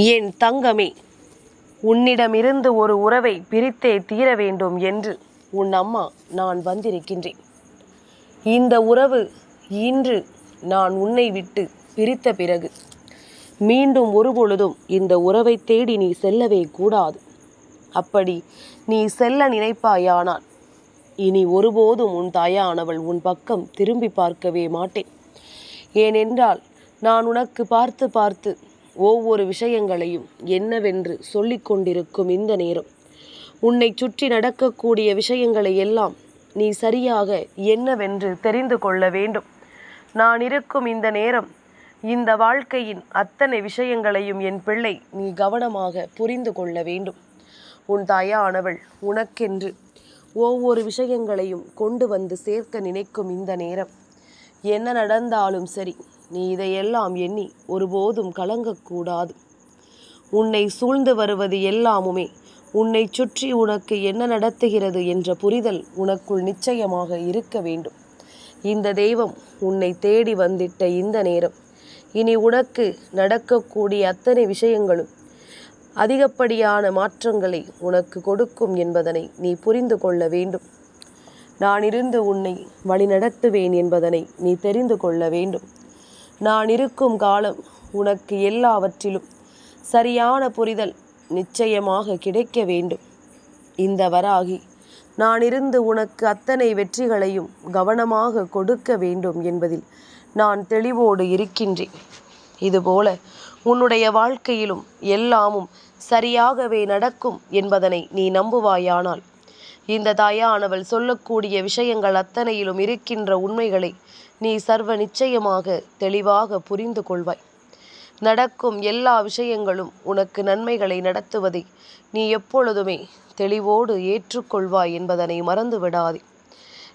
என் தங்கமே உன்னிடமிருந்து ஒரு உறவை பிரித்தே தீர வேண்டும் என்று உன் அம்மா நான் வந்திருக்கின்றேன். இந்த உறவு இன்று நான் உன்னை விட்டு பிரித்த பிறகு மீண்டும் ஒருபொழுதும் இந்த உறவை தேடி நீ செல்லவே கூடாது. அப்படி நீ செல்ல நினைப்பாயானால் இனி ஒருபோதும் உன் தாயானவள் உன் பக்கம் திரும்பி பார்க்கவே மாட்டேன். ஏனென்றால் நான் உனக்கு பார்த்து பார்த்து ஒவ்வொரு விஷயங்களையும் என்னவென்று சொல்லிக் கொண்டிருக்கும் இந்த நேரம். உன்னை சுற்றி நடக்கக்கூடிய விஷயங்களை எல்லாம் நீ சரியாக என்னவென்று தெரிந்து கொள்ள வேண்டும். நான் இருக்கும் இந்த நேரம் இந்த வாழ்க்கையின் அத்தனை விஷயங்களையும் என் பிள்ளை நீ கவனமாக புரிந்து கொள்ள வேண்டும். உன் தாயானவள் உனக்கென்று ஒவ்வொரு விஷயங்களையும் கொண்டு வந்து சேர்க்க நினைக்கும் இந்த நேரம். என்ன நடந்தாலும் சரி நீ இதையெல்லாம் எண்ணி ஒருபோதும் கலங்கக்கூடாது. உன்னை சூழ்ந்து வருவது எல்லாமுமே உன்னை சுற்றி உனக்கு என்ன நடத்துகிறது என்ற புரிதல் உனக்குள் நிச்சயமாக இருக்க வேண்டும். இந்த தெய்வம் உன்னை தேடி வந்திட்ட இந்த நேரம். இனி உனக்கு நடக்கக்கூடிய அத்தனை விஷயங்களும் அதிகப்படியான மாற்றங்களை உனக்கு கொடுக்கும் என்பதனை நீ புரிந்து கொள்ள வேண்டும். நான் இருந்து உன்னை வழிநடத்துவேன் என்பதனை நீ தெரிந்து கொள்ள வேண்டும். நான் இருக்கும் காலம் உனக்கு எல்லாவற்றிலும் சரியான புரிதல் நிச்சயமாக கிடைக்க வேண்டும். இந்த வராகி நான் இருந்து உனக்கு அத்தனை வெற்றிகளையும் கவனமாக கொடுக்க வேண்டும் என்பதில் நான் தெளிவோடு இருக்கின்றேன். இதுபோல உன்னுடைய வாழ்க்கையிலும் எல்லாமும் சரியாகவே நடக்கும் என்பதனை நீ நம்புவாயானால் இந்த தாயானவள் சொல்லக்கூடிய விஷயங்கள் அத்தனையிலும் இருக்கின்ற உண்மைகளை நீ சர்வ நிச்சயமாக தெளிவாக புரிந்து கொள்வாய். நடக்கும் எல்லா விஷயங்களும் உனக்கு நன்மைகளை நடத்துவதை நீ எப்பொழுதுமே தெளிவோடு ஏற்றுக்கொள்வாய் என்பதனை மறந்து விடாதே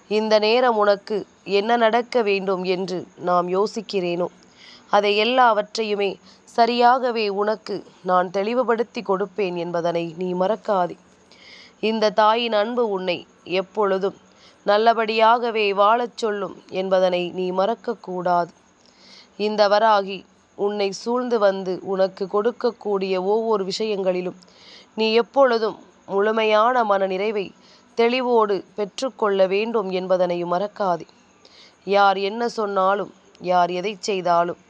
இந்த நேரம் உனக்கு என்ன நடக்க வேண்டும் என்று நாம் யோசிக்கிறேனோ? அதை எல்லாவற்றையுமே சரியாகவே உனக்கு நான் தெளிவுபடுத்தி கொடுப்பேன் என்பதனை நீ மறக்காதே. இந்த தாயின் அன்பு உன்னை எப்பொழுதும் நல்லபடியாகவே வாழச் சொல்லும் என்பதனை நீ மறக்கக்கூடாது இந்த வராகி உன்னை சூழ்ந்து வந்து உனக்கு கொடுக்கக்கூடிய ஒவ்வொரு விஷயங்களிலும் நீ எப்பொழுதும் முழுமையான மன நிறைவை தெளிவோடு பெற்றுக்கொள்ள வேண்டும் என்பதனையும் மறக்காதே. யார் என்ன சொன்னாலும் யார் எதை செய்தாலும்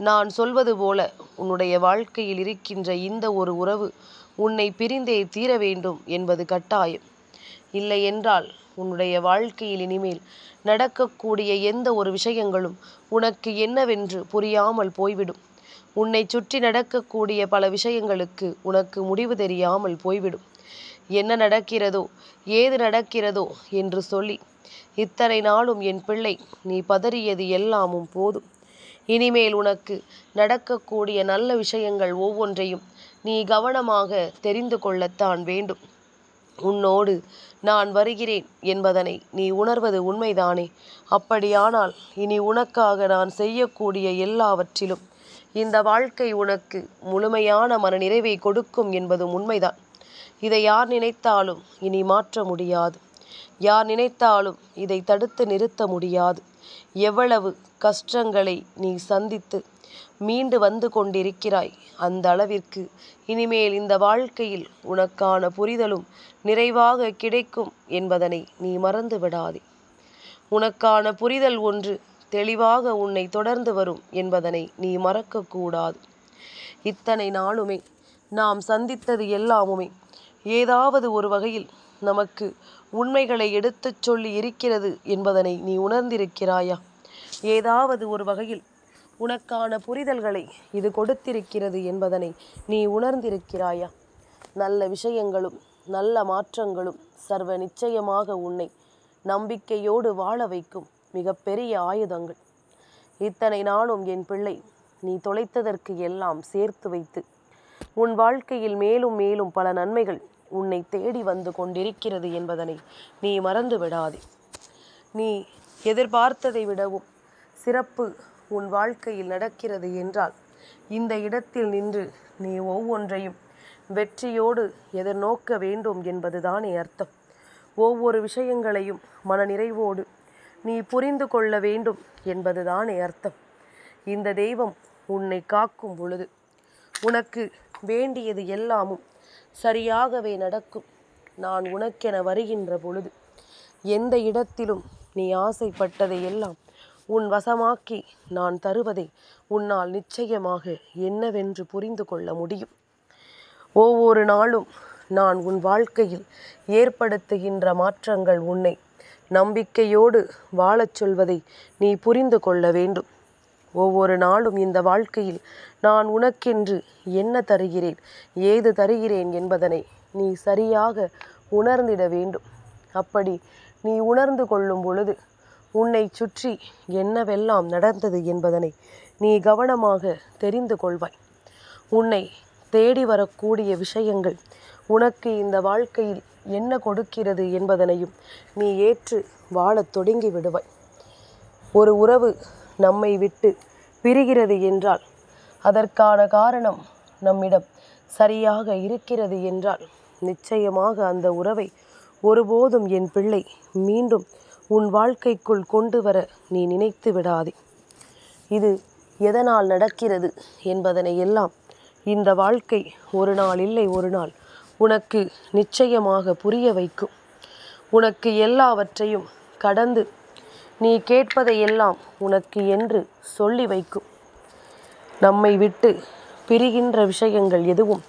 நான் சொல்வது போல உன்னுடைய வாழ்க்கையில் இருக்கின்ற இந்த ஒரு உறவு உன்னை பிரிந்தே தீர வேண்டும் என்பது கட்டாயம். இல்லை என்றால் உன்னுடைய வாழ்க்கையில் இனிமேல் நடக்கக்கூடிய எந்த ஒரு விஷயங்களும் உனக்கு என்னவென்று புரியாமல் போய்விடும். உன்னை சுற்றி நடக்கக்கூடிய பல விஷயங்களுக்கு உனக்கு முடிவு தெரியாமல் போய்விடும். என்ன நடக்கிறதோ ஏது நடக்கிறதோ என்று சொல்லி இத்தனை நாளும் என் பிள்ளை நீ பதறியது எல்லாமும் போதும். இனிமேல் உனக்கு நடக்கக்கூடிய நல்ல விஷயங்கள் ஒவ்வொன்றையும் நீ கவனமாக தெரிந்து கொள்ளத்தான் வேண்டும். உன்னோடு நான் வருகிறேன் என்பதனை நீ உணர்வது உண்மைதானே? அப்படியானால் இனி உனக்காக நான் செய்யக்கூடிய எல்லாவற்றிலும் இந்த வாழ்க்கை உனக்கு முழுமையான மனநிறைவை கொடுக்கும் என்பதும் உண்மைதான். இதை யார் நினைத்தாலும் இனி மாற்ற முடியாது. யார் நினைத்தாலும் இதை தடுத்து நிறுத்த முடியாது. எவ்வளவு கஷ்டங்களை நீ சந்தித்து மீண்டு வந்து கொண்டிருக்கிறாய். அந்த அளவிற்கு இனிமேல் இந்த வாழ்க்கையில் உனக்கான புரிதலும் நிறைவாக கிடைக்கும் என்பதனை நீ மறந்து விடாதே. உனக்கான புரிதல் ஒன்று தெளிவாக உன்னை தொடர்ந்து வரும் என்பதனை நீ மறக்கக்கூடாது. இத்தனை நாளுமே நாம் சந்தித்தது எல்லாமுமே ஏதாவது ஒரு வகையில் நமக்கு உண்மைகளை எடுத்துச் சொல்லி இருக்கிறது என்பதனை நீ உணர்ந்திருக்கிறாயா? ஏதாவது ஒரு வகையில் உனக்கான புரிதல்களை இது கொடுத்திருக்கிறது என்பதனை நீ உணர்ந்திருக்கிறாயா? நல்ல விஷயங்களும் நல்ல மாற்றங்களும் சர்வ நிச்சயமாக உன்னை நம்பிக்கையோடு வாழ வைக்கும் மிகப்பெரிய ஆயுதங்கள். இத்தனை நாளும் என் பிள்ளை நீ தொலைத்ததற்கு எல்லாம் சேர்த்து வைத்து உன் வாழ்க்கையில் மேலும் மேலும் பல நன்மைகள் உன்னை தேடி வந்து கொண்டிருக்கிறது என்பதனை நீ மறந்து விடாதே நீ எதிர்பார்த்ததை விடவும் சிறப்பு உன் வாழ்க்கையில் நடக்கிறது என்றால் இந்த இடத்தில் நின்று நீ ஒவ்வொன்றையும் வெற்றியோடு எதிர்நோக்க வேண்டும் என்பதுதானே அர்த்தம். ஒவ்வொரு விஷயங்களையும் மனநிறைவோடு நீ புரிந்து கொள்ள வேண்டும் என்பதுதானே அர்த்தம். இந்த தெய்வம் உன்னை காக்கும் பொழுது உனக்கு வேண்டியது எல்லாமும் சரியாகவே நடக்கும். நான் உனக்கென வருகின்ற பொழுது எந்த இடத்திலும் நீ ஆசைப்பட்டதை எல்லாம் உன் வசமாக்கி நான் தருவதை உன்னால் நிச்சயமாக என்னவென்று புரிந்து கொள்ள முடியும். ஒவ்வொரு நாளும் நான் உன் வாழ்க்கையில் ஏற்படுத்துகின்ற மாற்றங்கள் உன்னை நம்பிக்கையோடு வாழச் சொல்வதை நீ புரிந்து கொள்ள வேண்டும். ஒவ்வொரு நாளும் இந்த வாழ்க்கையில் நான் உனக்கென்று என்ன தருகிறேன் ஏது தருகிறேன் என்பதனை நீ சரியாக உணர்ந்திட வேண்டும். அப்படி நீ உணர்ந்து கொள்ளும் பொழுது உன்னை சுற்றி என்னவெல்லாம் நடந்தது என்பதனை நீ கவனமாக தெரிந்து கொள்வாய். உன்னை தேடி வரக்கூடிய விஷயங்கள் உனக்கு இந்த வாழ்க்கையில் என்ன கொடுக்கிறது என்பதனையும் நீ ஏற்று வாழத் தொடங்கி விடுவாய். ஒரு உறவு நம்மை விட்டு பிரிகிறது என்றால் அதற்கான காரணம் நம்மிடம் சரியாக இருக்கிறது என்றால் நிச்சயமாக அந்த உறவை ஒருபோதும் என் பிள்ளை மீண்டும் உன் வாழ்க்கைக்குள் கொண்டு வர நீ நினைத்து விடாதே. இது எதனால் நடக்கிறது என்பதனை எல்லாம் இந்த வாழ்க்கை ஒரு நாள் இல்லை ஒரு நாள் உனக்கு நிச்சயமாக புரிய வைக்கும். உனக்கு எல்லாவற்றையும் கடந்து நீ கேட்பதையெல்லாம் உனக்கு என்று சொல்லி வைக்கும். நம்மை விட்டு பிரிகின்ற விஷயங்கள் எதுவும்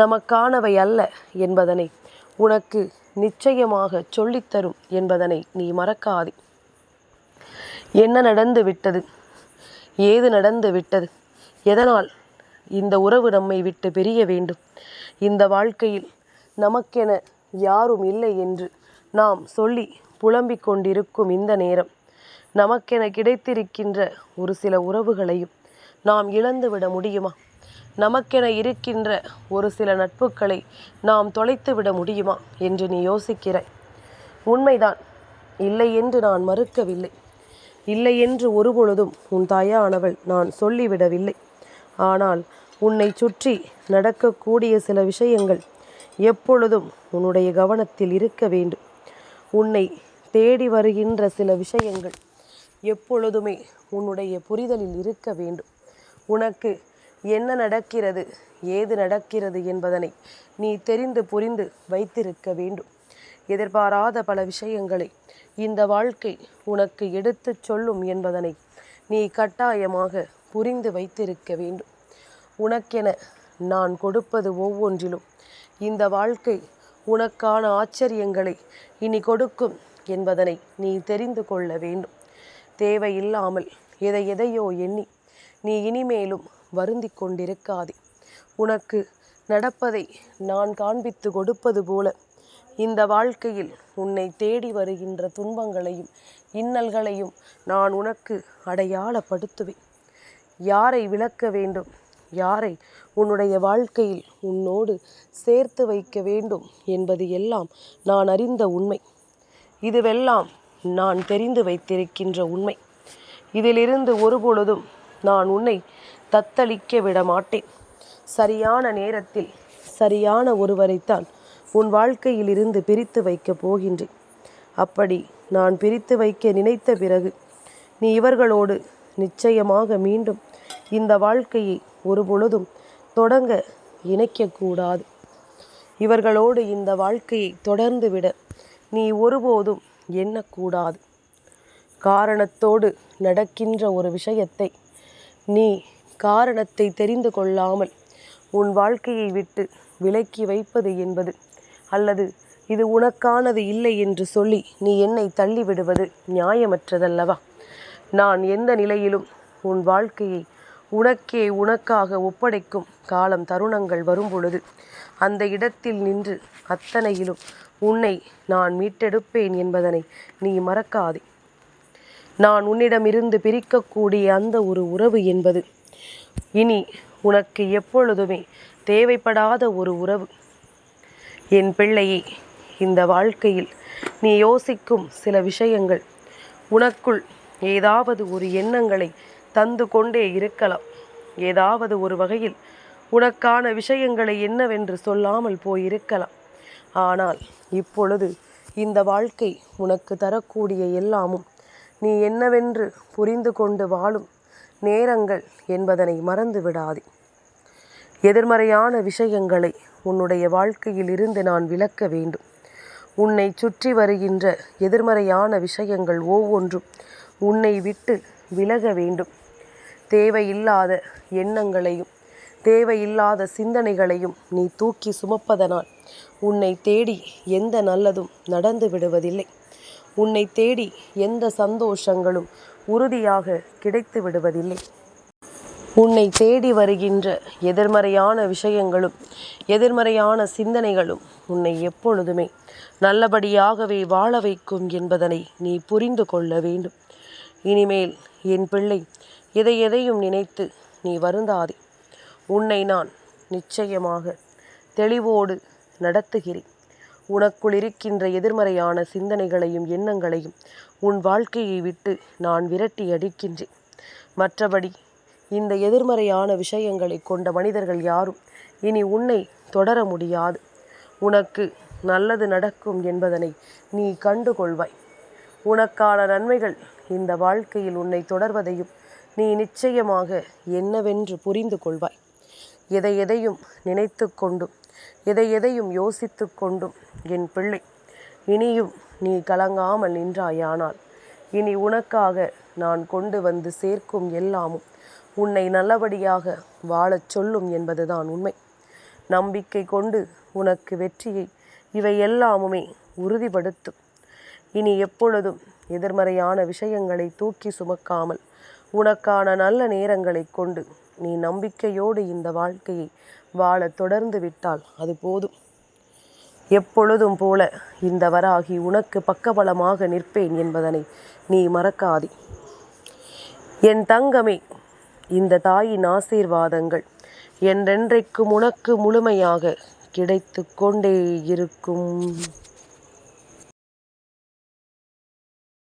நமக்கானவை அல்ல என்பதனை உனக்கு நிச்சயமாக சொல்லித்தரும் என்பதனை நீ மறக்காதே. என்ன நடந்து விட்டது ஏது நடந்து விட்டது எதனால் இந்த உறவு நம்மை விட்டு பிரிய வேண்டும்? இந்த வாழ்க்கையில் நமக்கென யாரும் இல்லை என்று நாம் சொல்லி புலம்பிக் கொண்டிருக்கும் இந்த நேரம் நமக்கென கிடைத்திருக்கின்ற ஒரு சில உறவுகளையும் நாம் இழந்துவிட முடியுமா? நமக்கென இருக்கின்ற ஒரு சில நட்புகளை நாம் தொலைத்து விட முடியுமா என்று நீ யோசிக்கிறாய். உண்மைதான். இல்லை என்று நான் மறுக்கவில்லை. இல்லை என்று ஒருபொழுதும் உன் தாயானவள் நான் சொல்லிவிடவில்லை. ஆனால் உன்னை சுற்றி நடக்கக்கூடிய சில விஷயங்கள் எப்பொழுதும் உன்னுடைய கவனத்தில் இருக்க வேண்டும். உன்னை தேடி வருகின்ற சில விஷயங்கள் எப்பொழுதுமே உன்னுடைய புரிதலில் இருக்க வேண்டும். உனக்கு என்ன நடக்கிறது? ஏது நடக்கிறது என்பதனை நீ தெரிந்து புரிந்து வைத்திருக்க வேண்டும். எதிர்பாராத பல விஷயங்களை இந்த வாழ்க்கை உனக்கு எடுத்துச் சொல்லும் என்பதனை நீ கட்டாயமாக புரிந்து வைத்திருக்க வேண்டும். உனக்கென நான் கொடுப்பது ஒவ்வொன்றிலும் இந்த வாழ்க்கை உனக்கான ஆச்சரியங்களை இனி கொடுக்கும் என்பதனை நீ தெரிந்து கொள்ள வேண்டும். தேவையில்லாமல் எதை எதையோ எண்ணி நீ இனிமேலும் வருந்தி கொண்டிருக்காதே உனக்கு நடப்பதை நான் காண்பித்து கொடுப்பது போல. இந்த வாழ்க்கையில் உன்னை தேடி வருகின்ற துன்பங்களையும் இன்னல்களையும் நான் உனக்கு அடையாளப்படுத்துவேன். யாரை விளக்க வேண்டும்? யாரை உன்னுடைய வாழ்க்கையில் உன்னோடு சேர்த்து வைக்க வேண்டும் என்பது எல்லாம் நான் அறிந்த உண்மை. இதுவெல்லாம் நான் தெரிந்து வைத்திருக்கின்ற உண்மை. இதிலிருந்து ஒருபொழுதும் நான் உன்னை தத்தளிக்க விட மாட்டேன் சரியான நேரத்தில் சரியான ஒருவரைத்தான் உன் வாழ்க்கையிலிருந்து பிரித்து வைக்கப் போகின்றேன். அப்படி நான் பிரித்து வைக்க நினைத்த பிறகு நீ இவர்களோடு நிச்சயமாக மீண்டும் இந்த வாழ்க்கையை ஒரு பொழுதும் தொடங்க இணைக்கக்கூடாது. இவர்களோடு இந்த வாழ்க்கையை தொடர்ந்து விட நீ ஒருபோதும் எண்ணக்கூடாது. காரணத்தோடு நடக்கின்ற ஒரு விஷயத்தை நீ காரணத்தை தெரிந்து கொள்ளாமல் உன் வாழ்க்கையை விட்டு விலக்கி வைப்பது என்பது. அல்லது இது உனக்கானது இல்லை என்று சொல்லி நீ என்னை தள்ளிவிடுவது நியாயமற்றதல்லவா? நான் எந்த நிலையிலும் உன் வாழ்க்கையை உனக்கே உனக்காக ஒப்படைக்கும் காலம் தருணங்கள் வரும் பொழுது அந்த இடத்தில் நின்று அத்தனையிலும் உன்னை நான் மீட்டெடுப்பேன் என்பதனை நீ மறக்காதே. நான் உன்னிடமிருந்து பிரிக்கக்கூடிய அந்த ஒரு உறவு என்பது இனி உனக்கு எப்பொழுதுமே தேவைப்படாத ஒரு உறவு. என் பிள்ளையே இந்த வாழ்க்கையில் நீ யோசிக்கும் சில விஷயங்கள். உனக்குள் ஏதாவது ஒரு எண்ணங்களை தந்து கொண்டே இருக்கலாம். ஏதாவது ஒரு வகையில் உனக்கான விஷயங்களை என்னவென்று சொல்லாமல் போயிருக்கலாம். ஆனால் இப்பொழுது இந்த வாழ்க்கை உனக்கு தரக்கூடிய எல்லாமும் நீ என்னவென்று புரிந்து கொண்டு வாழும். நேரங்கள் என்பதனை மறந்து விடாதே. எதிர்மறையான விஷயங்களை உன்னுடைய வாழ்க்கையில் இருந்து நான் விலக்க வேண்டும். உன்னை சுற்றி வருகின்ற எதிர்மறையான விஷயங்கள் ஒவ்வொன்றும் உன்னை விட்டு விலக வேண்டும். தேவையில்லாத எண்ணங்களையும் தேவையில்லாத சிந்தனைகளையும் நீ தூக்கி சுமப்பதனால் உன்னை தேடி எந்த நல்லதும் நடந்து விடுவதில்லை. உன்னை தேடி எந்த சந்தோஷங்களும் உறுதியாக கிடைத்து விடுவதில்லை. உன்னை தேடி வருகின்ற எதிர்மறையான விஷயங்களும் எதிர்மறையான சிந்தனைகளும் உன்னை எப்பொழுதுமே நல்லபடியாகவே வாழ வைக்கும் என்பதனை நீ புரிந்து கொள்ள வேண்டும். இனிமேல் என் பிள்ளை எதை எதையும் நினைத்து நீ வருந்தாதே. உன்னை நான் நிச்சயமாக தெளிவோடு நடத்துகிறேன். உனக்குள் இருக்கின்ற எதிர்மறையான சிந்தனைகளையும் எண்ணங்களையும் உன் வாழ்க்கையை விட்டு நான் விரட்டி அடிக்கின்றேன். மற்றபடி இந்த எதிர்மறையான விஷயங்களை கொண்ட மனிதர்கள் யாரும் இனி உன்னை தொடர முடியாது. உனக்கு நல்லது நடக்கும் என்பதனை நீ கண்டு கொள்வாய் உனக்கான நன்மைகள் இந்த வாழ்க்கையில் உன்னை தொடர்வதையும் நீ நிச்சயமாக என்னவென்று புரிந்து கொள்வாய் எதை எதையும் நினைத்து கொண்டும் எதை எதையும் யோசித்து கொண்டும் என் பிள்ளை. இனியும் நீ கலங்காமல் நின்றாயானால் இனி உனக்காக நான் கொண்டு வந்து சேர்க்கும் எல்லாமும் உன்னை நல்லபடியாக வாழச் சொல்லும் என்பதுதான் உண்மை. நம்பிக்கை கொண்டு உனக்கு வெற்றியை இவை எல்லாமுமே உறுதிப்படுத்தும். இனி எப்பொழுதும் எதிர்மறையான விஷயங்களை தூக்கி சுமக்காமல் உனக்கான நல்ல நேரங்களை கொண்டு நீ நம்பிக்கையோடு இந்த வாழ்க்கையை வாழ தொடர்ந்து விட்டால் அது போதும். எப்பொழுதும் போல இந்த வராகி உனக்கு பக்கபலமாக நிற்பேன் என்பதனை நீ மறக்காதே. என் தங்கமே இந்த தாயின் ஆசீர்வாதங்கள் என்றென்றைக்கும் உனக்கு முழுமையாக கிடைத்து கொண்டே இருக்கும்.